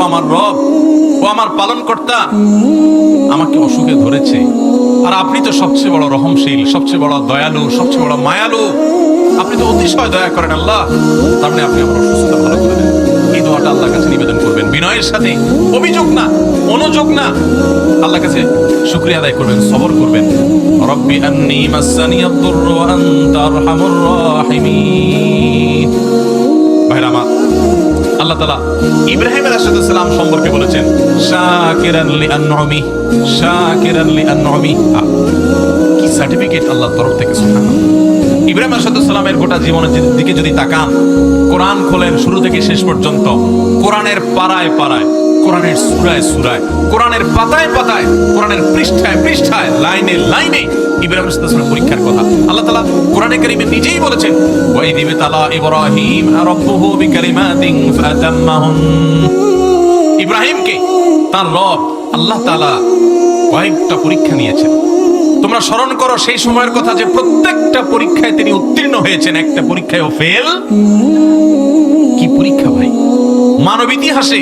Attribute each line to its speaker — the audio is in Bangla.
Speaker 1: আমার রব, ও আমার পালন কর্তা আমাকে অসুখে ধরেছে। আর আপনি তো সবচেয়ে বড় রহমশীল, সবচেয়ে বড় দয়ালু, সবচেয়ে বড় মায়ালু। আপনি তো অতিশয় দয়া করেন আল্লাহ। তার মানে আপনি আমার অসুস্থতা ভালো করে দেন এই দোয়াটা আল্লাহর কাছে নিবেদন করবেন। বিনয়ের সাথে, অভিযোগ না অনুযোগ না। আল্লাহর কাছে শুকরিয়া আদায় করবেন, সবর করবেন। রব্বি আন্নি মাসানি আদ-দুররু ওয়া আনতা রাহিমিন। তালা ইব্রাহিম আলাইহিসসালাম সম্পর্কে বলেছেন, শাকিরান লি আনউমি শাকিরান লি আনউমি কি সার্টিফিকেট আল্লাহর তরফ থেকে, সুবহানাল্লাহ। ইব্রাহিম আলাইহিসসালামের গোটা জীবনের দিকে যদি তাকান, কোরআন খোলেন শুরু থেকে শেষ পর্যন্ত, কোরআনের পাড়ায় পাড়ায় কোরআনের সুরায় সুরায়, কোরআনের পাতায় পাতায়, কোরআনের পৃষ্ঠায় পৃষ্ঠায়, লাইনে লাইনে ইব্রাহিম পরীক্ষার কথা। আল্লাহ কোরআনে কারীমে নিজেই বলেছেন ওয়াইদিব তালা ইব্রাহিম রাব্বুহু বিকালিমাতিন ফাতাম্মাহুন। ইব্রাহিমকে তার রব আল্লাহ তাআলা কয়েকটা পরীক্ষা নিয়েছেন। তোমরা স্মরণ করো সেই সময়ের কথা যে প্রত্যেকটা পরীক্ষায় তিনি উত্তীর্ণ হয়েছেন। একটা পরীক্ষায় ফেল কি পরীক্ষা ভাই? মানব ইতিহাসে